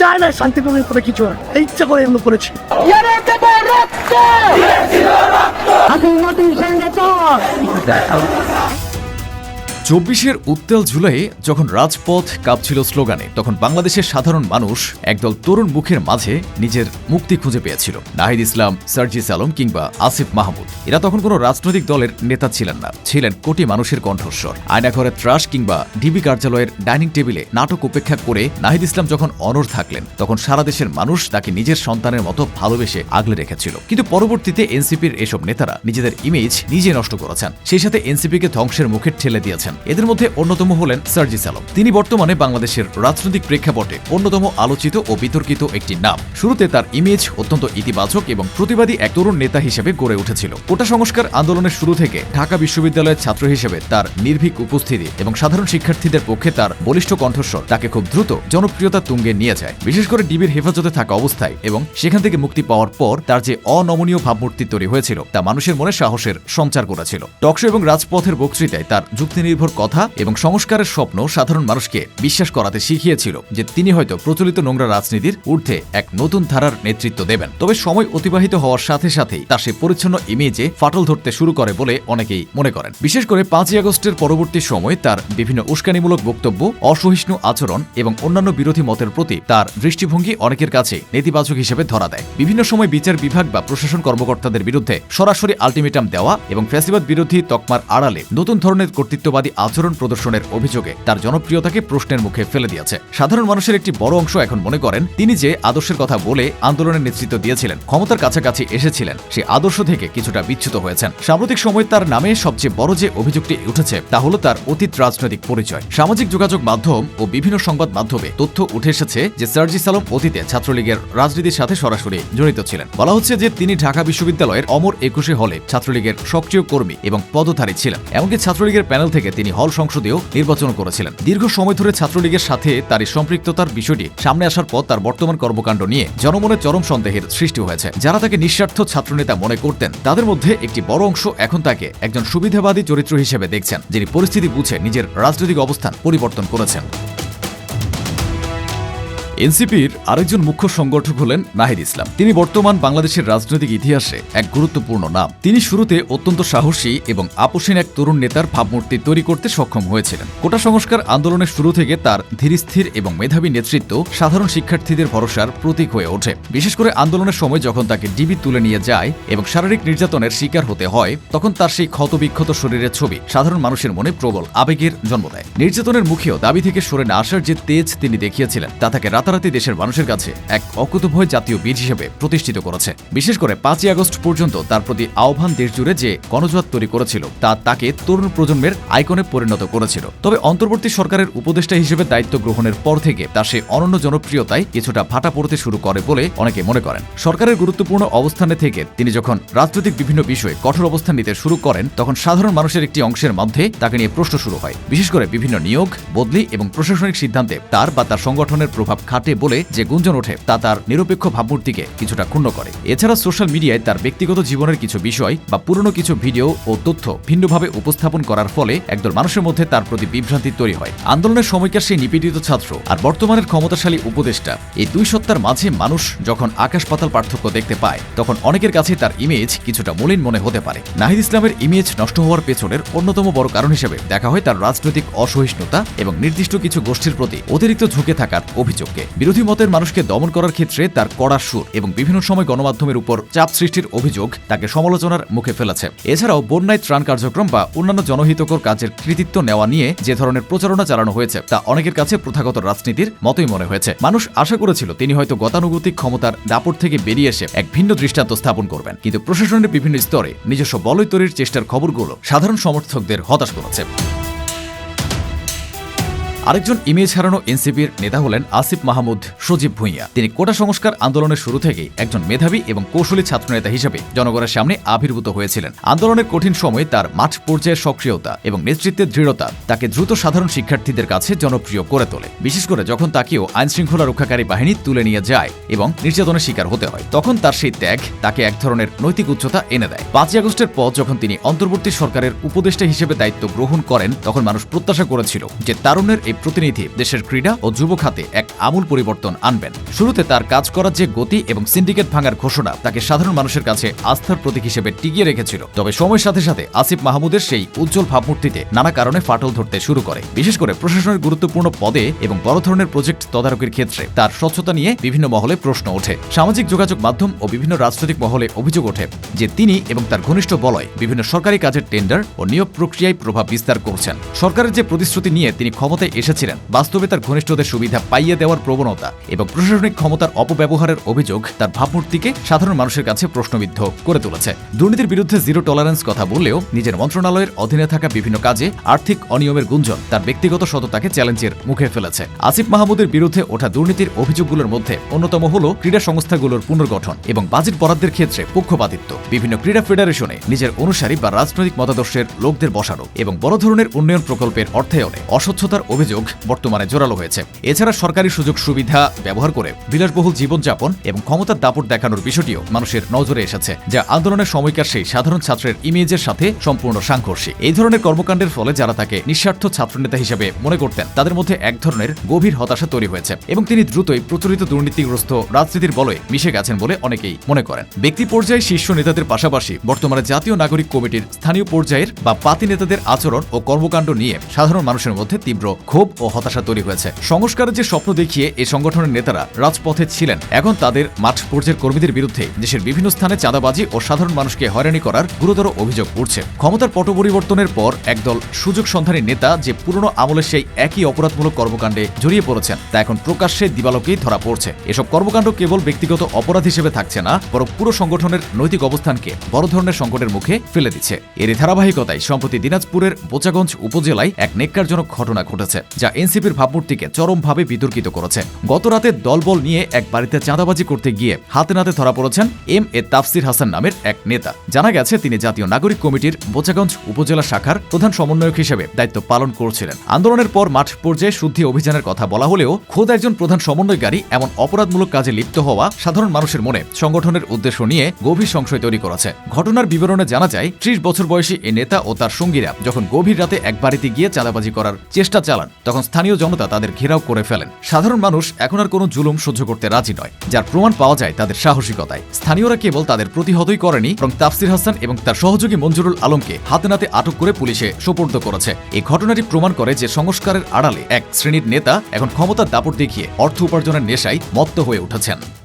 চায় না শান্তিপূর্ণ করে কিছু হয় এই ইচ্ছা করে এগুলো করেছি। চব্বিশের উত্তাল জুলাইয়ে যখন রাজপথ কাঁপছিল স্লোগানে, তখন বাংলাদেশের সাধারণ মানুষ একদল তরুণ মুখের মাঝে নিজের মুক্তি খুঁজে পেয়েছিল। নাহিদ ইসলাম, সার্জিস আলম কিংবা আসিফ মাহমুদ। এরা তখন কোনো রাজনৈতিক দলের নেতা ছিলেন না, ছিলেন কোটি মানুষের কণ্ঠস্বর। আয়নাঘরের ত্রাস কিংবা ডিবি কার্যালয়ের ডাইনিং টেবিলে নাটক উপেক্ষা করে নাহিদ ইসলাম যখন অনর থাকলেন, তখন সারা দেশের মানুষ তাকে নিজের সন্তানের মতো ভালোবেসে আগলে রেখেছিল। কিন্তু পরবর্তীতে এনসিপির এসব নেতারা নিজেদের ইমেজ নিজে নষ্ট করেছেন। সেই সাথে এনসিপিকে ধ্বংসের মুখে ঠেলে দিয়েছেন। এদের মধ্যে অন্যতম হলেন সার্জিস আলম। তিনি বর্তমানে বাংলাদেশের রাজনৈতিক প্রেক্ষাপটে অন্যতম আলোচিত ও বিতর্কিত একটি নাম। শুরুতে তার ইমেজ অত্যন্ত ইতিবাচক এবং প্রতিবাদী এক তরুণ নেতা হিসেবে গড়ে উঠেছিল। কোটা সংস্কার আন্দোলনের শুরু থেকে ঢাকা বিশ্ববিদ্যালয়ের ছাত্র হিসেবে তার নির্ভীক উপস্থিতি এবং সাধারণ শিক্ষার্থীদের পক্ষে তার বলিষ্ঠ কণ্ঠস্বর তাকে খুব দ্রুত জনপ্রিয়তা তুঙ্গে নিয়ে যায়। বিশেষ করে ডিবির হেফাজতে থাকা অবস্থায় এবং সেখান থেকে মুক্তি পাওয়ার পর তার যে অনমনীয় ভাবমূর্তি তৈরি হয়েছিল তা মানুষের মনে সাহসের সঞ্চার করেছিল। টকশো এবং রাজপথের বক্তৃতায় তার যুক্তিনির্ভর কথা এবং সংস্কারের স্বপ্ন সাধারণ মানুষকে বিশ্বাস করাতে শিখিয়েছিল যে তিনি হয়তো প্রচলিত নোংরা রাজনীতির ঊর্ধ্বে এক নতুন ধারার নেতৃত্ব দেবেন। তবে সময় অতিবাহিত হওয়ার সাথে সাথেই তার সেই পরিচ্ছন্ন ইমেজে ফাটল ধরতে শুরু করে বলে অনেকেই মনে করেন। বিশেষ করে পাঁচই আগস্টের পরবর্তী সময় তার বিভিন্ন উস্কানিমূলক বক্তব্য, অসহিষ্ণু আচরণ এবং অন্যান্য বিরোধী মতের প্রতি তার দৃষ্টিভঙ্গি অনেকের কাছে নেতিবাচক হিসেবে ধরা দেয়। বিভিন্ন সময় বিচার বিভাগ বা প্রশাসন কর্মকর্তাদের বিরুদ্ধে সরাসরি আলটিমেটাম দেওয়া এবং ফ্যাসিবাদ বিরোধী তকমার আড়ালে নতুন ধরনের কর্তৃত্ববাদী আচরণ প্রদর্শনের অভিযোগে তার জনপ্রিয়তাকে প্রশ্নের মুখে ফেলে দিয়েছে। সাধারণ মানুষের একটি বড় অংশ এখন মনে করেন, তিনি যে আদর্শের কথা বলে আন্দোলনের নেতৃত্ব দিয়েছিলেন, ক্ষমতার কাছাকাছি এসেছিলেন সেই আদর্শ থেকে কিছুটা বিচ্যুত হয়েছেন। সাম্প্রতিক সময় তার নামে সবচেয়ে বড় যে অভিযোগটি উঠেছে, তা হল তার অতীত রাজনৈতিক পরিচয়। সামাজিক যোগাযোগ মাধ্যম ও বিভিন্ন সংবাদ মাধ্যমে তথ্য উঠে এসেছে যে সার্জিস আলম অতীতে ছাত্রলীগের রাজনীতির সাথে সরাসরি জড়িত ছিলেন। বলা হচ্ছে যে তিনি ঢাকা বিশ্ববিদ্যালয়ের অমর একুশে হলে ছাত্রলীগের সক্রিয় কর্মী এবং পদধারী ছিলেন। এমনকি ছাত্রলীগের প্যানেল থেকে তিনি হল সংসদেও নির্বাচন করেছিলেন। দীর্ঘ সময় ধরে ছাত্রলীগের সাথে তার সম্পৃক্ততার বিষয়টি সামনে আসার পর তার বর্তমান কর্মকাণ্ড নিয়ে জনমনে চরম সন্দেহের সৃষ্টি হয়েছে। যারা তাকে নিঃস্বার্থ ছাত্রনেতা মনে করতেন, তাদের মধ্যে একটি বড় অংশ এখন তাকে একজন সুবিধাবাদী চরিত্র হিসেবে দেখছেন, যিনি পরিস্থিতি বুঝে নিজের রাজনৈতিক অবস্থান পরিবর্তন করেছেন। এনসিপির আরেকজন মুখ্য সংগঠক হলেন নাহিদ ইসলাম। তিনি বর্তমান বাংলাদেশের রাজনৈতিক ইতিহাসে এক গুরুত্বপূর্ণ নাম। তিনি শুরুতে অত্যন্ত সাহসী এবং আপোষহীন এক তরুণ নেতার ভাবমূর্তি তৈরি করতে সক্ষম হয়েছিলেন। কোটা সংস্কার আন্দোলনের শুরু থেকে তার ধীরস্থির এবং মেধাবী নেতৃত্ব সাধারণ শিক্ষার্থীদের ভরসার প্রতীক হয়ে ওঠে। বিশেষ করে আন্দোলনের সময় যখন তাকে ডিবি তুলে নিয়ে যায় এবং শারীরিক নির্যাতনের শিকার হতে হয়, তখন তার সেই ক্ষতবিক্ষত শরীরের ছবি সাধারণ মানুষের মনে প্রবল আবেগের জন্ম দেয়। নির্যাতনের মুখেও দাবি থেকে সরে না আসার যে তেজ তিনি দেখিয়েছিলেন, তা তাকে রাতারাতি দেশের মানুষের কাছে এক অকুতভয় জাতীয় বীর হিসেবে প্রতিষ্ঠিত করেছে। বিশেষ করে পাঁচই আগস্ট পর্যন্ত তার প্রতি আহ্বান দেশ জুড়ে যে গণজোয়ার তৈরি করেছিল, তা তাকে তরুণ প্রজন্মের আইকনে পরিণত করেছিল। তবে অন্তর্বর্তী সরকারের উপদেষ্টা হিসেবে দায়িত্ব গ্রহণের পর থেকে তার সেই অনন্য জনপ্রিয়তায় কিছুটা ভাটা পড়তে শুরু করে বলে অনেকে মনে করেন। সরকারের গুরুত্বপূর্ণ অবস্থানে থেকে তিনি যখন রাজনৈতিক বিভিন্ন বিষয়ে কঠোর অবস্থান নিতে শুরু করেন, তখন সাধারণ মানুষের একটি অংশের মধ্যে তাকে নিয়ে প্রশ্ন শুরু হয়। বিশেষ করে বিভিন্ন নিয়োগ, বদলি এবং প্রশাসনিক সিদ্ধান্তে তার বা তার সংগঠনের প্রভাব খাটে। বলে যে গুঞ্জন ওঠে, তা তার নিরপেক্ষ ভাবমূর্তিকে কিছুটা ক্ষুণ্ণ করে। এছাড়া সোশ্যাল মিডিয়ায় তার ব্যক্তিগত জীবনের কিছু বিষয় বা পুরনো কিছু ভিডিও ও তথ্য ভিন্নভাবে উপস্থাপন করার ফলে একদল মানুষের মধ্যে তার প্রতি বিভ্রান্তি তৈরি হয়। আন্দোলনের সময়কার সেই নিপীড়িত ছাত্র আর বর্তমানের ক্ষমতাশালী উপদেষ্টা, এই দুই সত্তার মাঝে মানুষ যখন আকাশ পাতাল পার্থক্য দেখতে পায়, তখন অনেকের কাছে তার ইমেজ কিছুটা মলিন মনে হতে পারে। নাহিদ ইসলামের ইমেজ নষ্ট হওয়ার পেছনের অন্যতম বড় কারণ হিসেবে দেখা হয় তার রাজনৈতিক অসহিষ্ণুতা এবং নির্দিষ্ট কিছু গোষ্ঠীর প্রতি অতিরিক্ত ঝুঁকে থাকার অভিযোগকে। বিরোধী মতের মানুষকে দমন করার ক্ষেত্রে তার কড়া সুর এবং বিভিন্ন সময় গণমাধ্যমের উপর চাপ সৃষ্টির অভিযোগ তাকে সমালোচনার মুখে ফেলেছে। এছাড়াও বন্যায় ত্রাণ কার্যক্রম বা অন্যান্য জনহিতকর কাজের কৃতিত্ব নেওয়া নিয়ে যে ধরনের প্রচারণা চালানো হয়েছে, তা অনেকের কাছে প্রথাগত রাজনীতির মতোই মনে হয়েছে। মানুষ আশা করেছিল তিনি হয়তো গতানুগতিক ক্ষমতার দাপট থেকে বেরিয়ে এসে এক ভিন্ন দৃষ্টান্ত স্থাপন করবেন। কিন্তু প্রশাসনের বিভিন্ন স্তরে নিজস্ব বলয় তৈরির চেষ্টার খবরগুলো সাধারণ সমর্থকদের হতাশ করেছে। আরেকজন ইমেজ হারানো এনসিপির নেতা হলেন আসিফ মাহমুদ সজীব ভুঁইয়া। তিনি কোটা সংস্কার আন্দোলনের শুরু থেকেই একজন মেধাবী এবং কৌশলী ছাত্রনেতা হিসেবে জনগণের সামনে আবির্ভূত হয়েছিলেন। আন্দোলনের কঠিন সময়ে তার মাঠ পর্যায়ের সক্রিয়তা এবং নেতৃত্বের দৃঢ়তা তাকে দ্রুত সাধারণ শিক্ষার্থীদের কাছে জনপ্রিয় করে তোলে। বিশেষ করে যখন তাকেও আইন শৃঙ্খলা রক্ষাকারী বাহিনী তুলে নিয়ে যায় এবং নির্যাতনের শিকার হতে হয়, তখন তার সেই ত্যাগ তাকে এক ধরনের নৈতিক উচ্চতা এনে দেয়। পাঁচই আগস্টের পর যখন তিনি অন্তর্বর্তী সরকারের উপদেষ্টা হিসেবে দায়িত্ব গ্রহণ করেন, তখন মানুষ প্রত্যাশা করেছিল যে তারুণ্যের এই প্রতিনিধি দেশের ক্রীড়া ও যুব খাতে এক আমূল পরিবর্তন আনবেন। শুরুতে তার কাজ করার যে গতি এবং সিন্ডিকেট ভাঙার ঘোষণা তাকে সাধারণ মানুষের কাছে আস্থার প্রতীক হিসেবে টিকিয়ে রেখেছিল। তবে সময়ের সাথে সাথে আসিফ মাহমুদের সেই উজ্জ্বল ভাবমূর্তিতে নানা কারণে ফাটল ধরতে শুরু করে। বিশেষ করে প্রশাসনের গুরুত্বপূর্ণ পদে এবং বড় ধরনের প্রজেক্ট তদারকির ক্ষেত্রে তার স্বচ্ছতা নিয়ে বিভিন্ন মহলে প্রশ্ন ওঠে। সামাজিক যোগাযোগ মাধ্যম ও বিভিন্ন রাজনৈতিক মহলে অভিযোগ ওঠে যে তিনি এবং তার ঘনিষ্ঠ বলয় বিভিন্ন সরকারি কাজের টেন্ডার ও নিয়োগ প্রক্রিয়ায় প্রভাব বিস্তার করছেন। সরকারের যে প্রতিশ্রুতি নিয়ে তিনি ক্ষমতায় এসেছিলেন। বাস্তবে তার ঘনিষ্ঠদের সুবিধা পাইয়ে দেওয়ার প্রবণতা এবং প্রশাসনিক ক্ষমতার অপব্যবহারের অভিযোগ তার ভাবমূর্তিকে সাধারণ মানুষের কাছে প্রশ্নবিদ্ধ করে তুলেছে। দুর্নীতির বিরুদ্ধে জিরো টলারেন্স কথা বললেও নিজের মন্ত্রণালয়ের অধীনে থাকা বিভিন্ন কাজে আর্থিক অনিয়মের গুঞ্জন তার ব্যক্তিগত সততাকে চ্যালেঞ্জের মুখে ফেলেছে। আসিফ মাহমুদের বিরুদ্ধে ওঠা দুর্নীতির অভিযোগগুলোর মধ্যে অন্যতম হল ক্রীড়া সংস্থাগুলোর পুনর্গঠন এবং বাজেট বরাদ্দের ক্ষেত্রে পক্ষপাতিত্ব। বিভিন্ন ক্রীড়া ফেডারেশনে নিজের অনুসারী বা রাজনৈতিক মতাদর্শের লোকদের বসানো এবং বড় ধরনের উন্নয়ন প্রকল্পের অর্থায়নে অস্বচ্ছতার অভিযোগ বর্তমানে জোরালো হয়েছে। এছাড়া সরকারি সুযোগ সুবিধা ব্যবহার করে বিলাসবহুল জীবনযাপন এবং ক্ষমতার দাপট দেখানোর বিষয়টিও মানুষের নজরে এসেছে, যা আন্দোলনের সময়কার সেই সাধারণ ছাত্রের ইমেজের সাথে সম্পূর্ণ সাংঘর্ষিক। এই ধরনের কর্মকাণ্ডের ফলে যারা তাকে নিঃস্বার্থ ছাত্রনেতা হিসেবে মনে করতেন, তাদের মধ্যে এক ধরনের গভীর হতাশা তৈরি হয়েছে এবং তিনি দ্রুতই প্রচলিত দুর্নীতিগ্রস্ত রাজনীতির বলয়ে মিশে গেছেন বলে অনেকেই মনে করেন। ব্যক্তি পর্যায়ে শীর্ষ নেতাদের পাশাপাশি বর্তমানে জাতীয় নাগরিক কমিটির স্থানীয় পর্যায়ের বা পাতি নেতাদের আচরণ ও কর্মকাণ্ড নিয়ে সাধারণ মানুষের মধ্যে তীব্র ক্ষোভ ও হতাশা তৈরি হয়েছে। সংস্কারের যে স্বপ্ন দেখিয়ে এই সংগঠনের নেতারা রাজপথে ছিলেন, এখন তাদের মাঠ পর্যায়ের কর্মীদের বিরুদ্ধে দেশের বিভিন্ন স্থানে চাঁদাবাজি ও সাধারণ মানুষকে হয়রানি করার গুরুতর অভিযোগ উঠছে। ক্ষমতার পট পরিবর্তনের পর একদল সুযোগ সন্ধানী নেতা যে পুরনো আমলের সেই একই অপরাধমূলক কর্মকাণ্ডে জড়িয়ে পড়েছেন, তা এখন প্রকাশ্যে দিবালোকেই ধরা পড়ছে। এসব কর্মকাণ্ড কেবল ব্যক্তিগত অপরাধ হিসেবে থাকছে না, বরং পুরো সংগঠনের নৈতিক অবস্থানকে বড় ধরনের সংকটের মুখে ফেলে দিচ্ছে। এর ধারাবাহিকতায় সম্প্রতি দিনাজপুরের বোচাগঞ্জ উপজেলায় এক নেককারজনক ঘটনা ঘটেছে। যা এনসিপির ভাবমূর্তিকে চরমভাবে বিতর্কিত করেছে। গত রাতে দলবল নিয়ে এক বাড়িতে চাঁদাবাজি করতে গিয়ে হাতে নাতে ধরা পড়েছেন এম এ তাফসির হাসান নামের এক নেতা। জানা গেছে, তিনি জাতীয় নাগরিক কমিটির বোচাগঞ্জ উপজেলা শাখার প্রধান সমন্বয়ক হিসেবে দায়িত্ব পালন করছিলেন। আন্দোলনের পর মাঠ পর্যায়ে শুদ্ধি অভিযানের কথা বলা হলেও খোদ একজন প্রধান সমন্বয়কারী এমন অপরাধমূলক কাজে লিপ্ত হওয়া সাধারণ মানুষের মনে সংগঠনের উদ্দেশ্য নিয়ে গভীর সংশয় তৈরি করেছে। ঘটনার বিবরণে জানা যায়, ত্রিশ বছর বয়সী এই নেতা ও তার সঙ্গীরা যখন গভীর রাতে এক বাড়িতে গিয়ে চাঁদাবাজি করার চেষ্টা চালান তখন স্থানীয় জনতা তাদের ঘেরাও করে ফেলেন। সাধারণ মানুষ এখন আর কোনো জুলুম সহ্য করতে রাজি নয়। যার প্রমাণ পাওয়া যায় তাদের সাহসিকতায়। স্থানীয়রা কেবল তাদের প্রতিহতই করেনি, বরং তাফসির হাসান এবং তার সহযোগী মঞ্জুরুল আলমকে হাতে নাতে আটক করে পুলিশে সোপর্দ করেছে। এই ঘটনাটি প্রমাণ করে যে সংস্কারের আড়ালে এক শ্রেণির নেতা এখন ক্ষমতার দাপট দেখিয়ে অর্থ উপার্জনের নেশায় মত্ত হয়ে উঠেছেন।